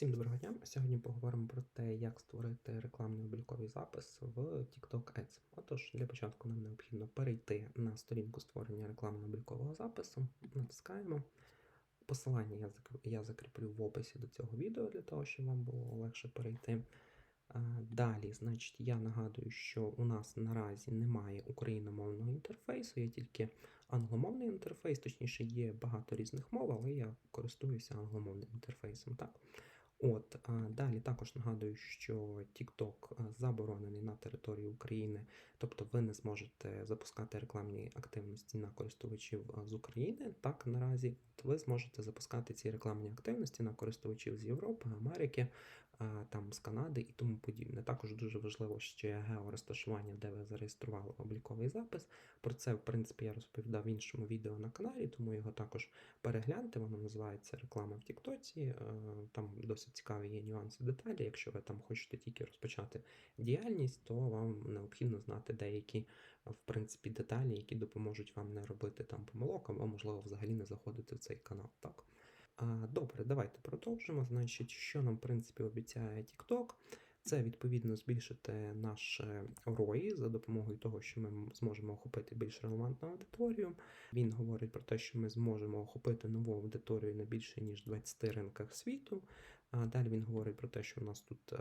Всім доброго дня. Сьогодні поговоримо про те, як створити рекламний обліковий запис в TikTok Ads. Отож, для початку нам необхідно перейти на сторінку створення рекламно-облікового запису. Натискаємо. Посилання я закріплю в описі до цього відео для того, щоб вам було легше перейти. Далі, значить, я нагадую, що у нас наразі немає україномовного інтерфейсу, є тільки англомовний інтерфейс, точніше, є багато різних мов, але я користуюся англомовним інтерфейсом. Так? От, далі також нагадую, що TikTok заборонений на території України, тобто ви не зможете запускати рекламні активності на користувачів з України. Так, наразі ви зможете запускати ці рекламні активності на користувачів з Європи, Америки, там з Канади і тому подібне. Також дуже важливо ще георозташування, де ви зареєстрували обліковий запис. Про це, в принципі, я розповідав в іншому відео на каналі, тому його також перегляньте. Воно називається реклама в Тіктоці. Там досить цікаві є нюанси деталі. Якщо ви там хочете тільки розпочати діяльність, то вам необхідно знати деякі в принципі деталі, які допоможуть вам не робити там помилок, або можливо взагалі не заходити в цей канал. Так. Добре, давайте продовжимо. Значить, що нам в принципі обіцяє TikTok? Це відповідно збільшити наше ROI за допомогою того, що ми зможемо охопити більш релевантну аудиторію. Він говорить про те, що ми зможемо охопити нову аудиторію на більше ніж 20 ринках світу. Далі він говорить про те, що у нас тут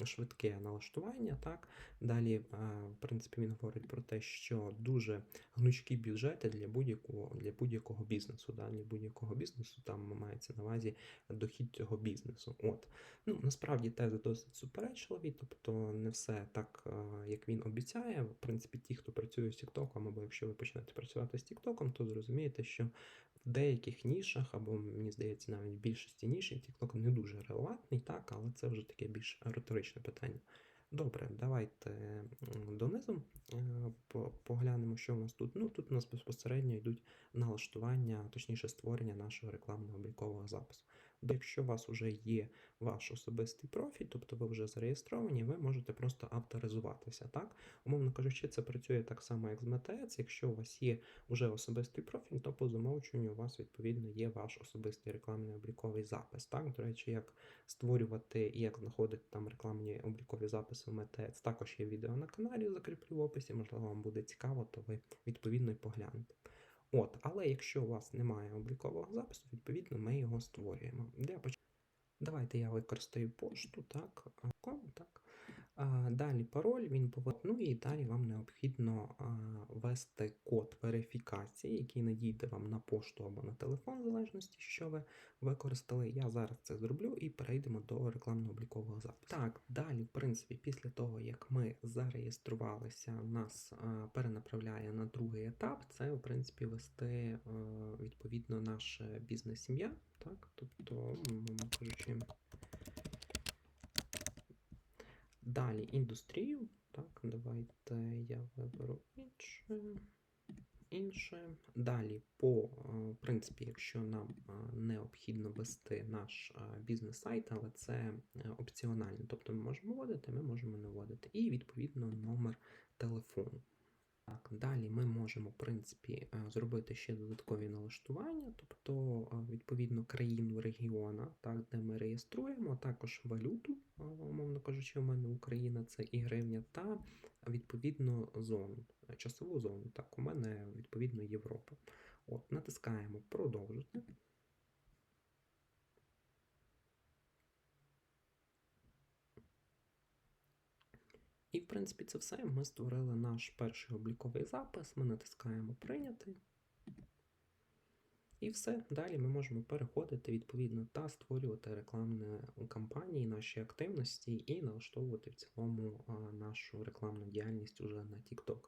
е, швидке налаштування. Так далі, е, в принципі, він говорить про те, що дуже гнучкі бюджети для будь-якого для будь-якого бізнесу. Да? Для будь-якого бізнесу там мається на увазі дохід цього бізнесу. От ну насправді тези досить суперечливі, тобто не все так, е, як він обіцяє. В принципі, ті, хто працює з TikTok, або якщо ви почнете працювати з TikTok, то зрозумієте, що в деяких нішах, або мені здається, навіть в більшості ніж TikTok не дуже релевантний, так, але це вже таке більш риторичне питання. Добре, давайте донизу е, поглянемо, що у нас тут. Ну, тут у нас безпосередньо йдуть налаштування, точніше створення нашого рекламного облікового запису. Якщо у вас вже є ваш особистий профіль, тобто ви вже зареєстровані, ви можете просто авторизуватися. Так? Умовно кажучи, це працює так само, як з МТС. Якщо у вас є вже особистий профіль, то по замовчуванню у вас відповідно є ваш особистий рекламний обліковий запис. Так, до речі, як створювати і як знаходити там рекламні облікові записи в МТС, також є відео на каналі, закріплю в описі. Можливо, вам буде цікаво, то ви відповідно і поглянете. От, але якщо у вас немає облікового запису, відповідно ми його створюємо. Для Давайте я використаю пошту, так, ком, так. Далі пароль, він повинен, ну і далі вам необхідно ввести код верифікації, який надійде вам на пошту або на телефон, в залежності, що ви використали. Я зараз це зроблю і перейдемо до рекламно-облікового запису. Так, далі, в принципі, після того, як ми зареєструвалися, нас перенаправляє на другий етап. Це, в принципі, вести відповідно наше бізнес-сім'я. Так, тобто, кажучи, далі індустрію. Так, давайте я виберу інше. Інше. Далі, по е, принципі, якщо нам е, необхідно ввести наш е, бізнес-сайт, але це опціонально. Тобто ми можемо вводити, ми можемо не вводити. І відповідно номер телефону. Так, далі ми можемо, в принципі, зробити ще додаткові налаштування, тобто, відповідно, країну регіона, так, де ми реєструємо, також валюту, умовно кажучи, у мене Україна це і гривня, та відповідно зону, е, часову зону. Так, у мене відповідно Європа. От, натискаємо продовжити. І, в принципі, це все. Ми створили наш перший обліковий запис, ми натискаємо прийняти. І все. Далі ми можемо переходити відповідно та створювати рекламні кампанії, наші активності і налаштовувати в цілому нашу рекламну діяльність уже на TikTok.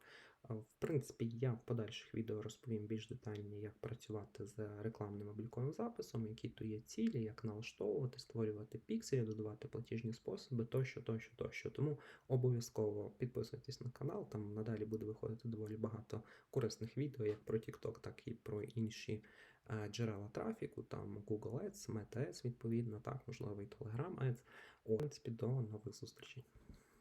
В принципі, я в подальших відео розповім більш детальні, як працювати з рекламним обліковим записом, які то є цілі, як налаштовувати, створювати пікселі, додавати платіжні способи, тощо, тощо, тощо. Тому обов'язково підписуйтесь на канал, там надалі буде виходити доволі багато корисних відео, як про TikTok, так і про інші джерела трафіку, там Google Ads, Meta Ads, відповідно, так, можливо, і Telegram Ads. О, принципі, до нових зустрічей.